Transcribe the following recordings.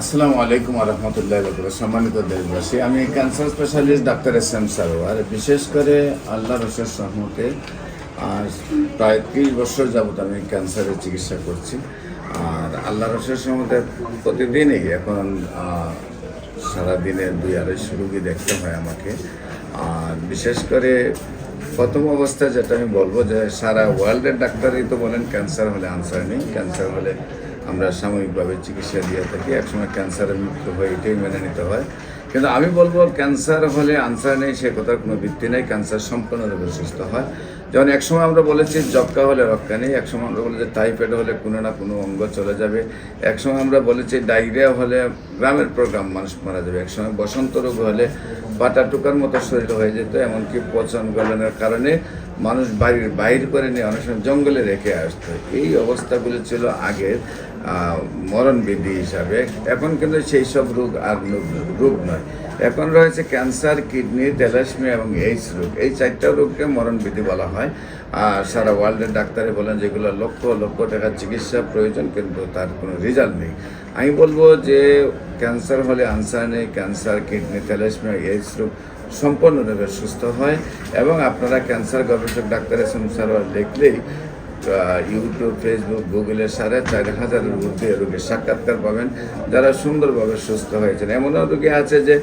আসসালামু আলাইকুম রহমতুল্লাহ সম্মানিত দেশবাসী, আমি cancer specialist doctor S M Sarwar. বিশেষ করে আল্লাহ রসের সহমতে আর প্রায় ত্রিশ বছর যাবত আমি ক্যান্সারের চিকিৎসা করছি। আর আল্লাহ রসের সহমতে প্রতিদিনই এখন সারাদিনে দুই আড়াইশো রুগী দেখতে হয় আমাকে। আর বিশেষ করে প্রথম অবস্থায় যেটা আমি বলব যে সারা ওয়ার্ল্ডের ডাক্তারই তো বলেন ক্যান্সার হলে আনসার নেই। ক্যান্সার হলে আমরা সাময়িকভাবে চিকিৎসা দিয়ে থাকি। একসময় ক্যান্সারের মৃত্যু হয়, এটাই মেনে নিতে হয়। কিন্তু আমি বলব ক্যান্সার হলে আনসার নেই, সে কথার কোনো ভিত্তি নেই। ক্যান্সার সম্পূর্ণরূপে সুস্থ হয়। যেমন একসময় আমরা বলেছি যক্কা হলে রক্ষা নেই। একসময় আমরা বলেছি টাইফয়েড হলে কোনো না কোনো অঙ্গ চলে যাবে। একসময় আমরা বলেছি ডায়রিয়া হলে গ্রামের প্রোগ্রাম মানুষ মারা যাবে। একসময় বসন্ত রোগ হলে পাটা টুকার মতো শরীর হয়ে যেত, এমনকি পচন গলনের কারণে মানুষ বাড়ির বাইর করে নিয়ে অনেক সময় জঙ্গলে রেখে আসতো। এই অবস্থাগুলো ছিল আগের মরণবিধি হিসাবে। এখন কিন্তু সেই সব রোগ আর রোগ- নয় এখন রয়েছে ক্যান্সার, কিডনি তেলাসমি এবং এইডস রোগ। এই চারটা রোগকে মরণবিধি বলা হয়। আর সারা ওয়ার্ল্ডের ডাক্তারে বলেন যেগুলো লক্ষ লক্ষ টাকার চিকিৎসা প্রয়োজন, কিন্তু তার কোনো রেজাল্ট নেই। আমি বলব যে ক্যান্সার হলে আনসার নেই, ক্যান্সার, কিডনি তেলাসমি এইডস রোগ সম্পূর্ণরূপে সুস্থ হয় এবং আপনারা ক্যান্সার গবেষক ডাক্তার এস এম সারোয়ার দেখলেই ইউটিউব ফেসবুক গুগলে সাড়ে চার হাজারের ঊর্ধ্বে রোগীর সাক্ষাৎকার পাবেন। যারা সুন্দরভাবে সুস্থ হয়েছেন। এমনও রোগী আছে যে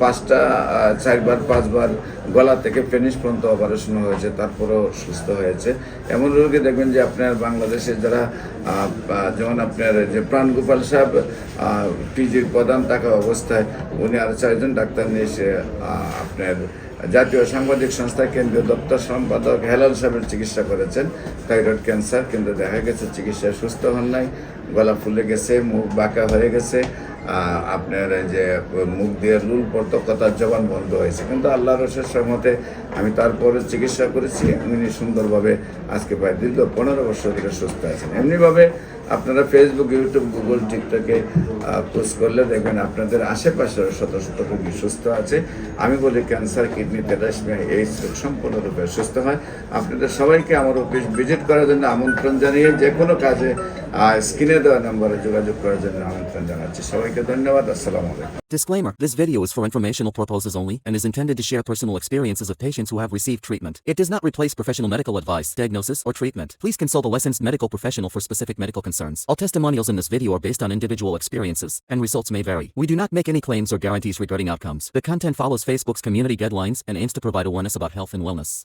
পাঁচটা চারবার, পাঁচবার গলা থেকে ফেনিস পর্যন্ত অপারেশন হয়েছে, তারপরেও সুস্থ হয়েছে। এমন রোগী দেখবেন যে, আপনার বাংলাদেশে যারা যেমন আপনার যে প্রাণগোপাল সাহেব পিজির প্রধান থাকা অবস্থায়, উনি আর চারজন ডাক্তার নিয়ে এসে আপনার জাতীয় সাংবাদিক সংস্থা কেন্দ্রীয় দপ্তর সম্পাদক হেলাল সাহেবের চিকিৎসা করেছেন। থাইরয়েড ক্যান্সার কিন্তু দেখা গেছে, চিকিৎসায় সুস্থ হন নাই। গলা ফুলে গেছে, মুখ বাঁকা হয়ে গেছে। আপনার এই যে মুখ দিয়ে লুল পড়তো কথার জবান বন্ধ হয়েছে। কিন্তু আল্লাহ রসের সহমতে আমি তারপরে চিকিৎসা করেছি। উনি সুন্দরভাবে আজকে প্রায় দীর্ঘ পনেরো বছর ধরে সুস্থ আছেন এমনিভাবে আপনারা ফেসবুক ইউটিউব গুগল টিকটকে পোস্ট করলে দেখবেন আপনাদের আশেপাশের শত শত রোগী সুস্থ আছে। আমি বলি ক্যান্সার কিডনি তেলাসমিয়া রোগ সম্পূর্ণরূপে সুস্থ হয়। আপনাদের সবাইকে আমার অফিস ভিজিট করার জন্য আমন্ত্রণ জানিয়ে যে কোনো কাজে Disclaimer This video is for informational purposes only and is intended to share personal experiences of patients who have received treatment. It does not replace professional medical advice, diagnosis, or treatment. Please consult a licensed medical professional for specific medical concerns. All testimonials in this video are based on individual experiences, and results may vary. We do not make any claims or guarantees regarding outcomes. The content follows Facebook's community guidelines and aims to provide awareness about health and wellness.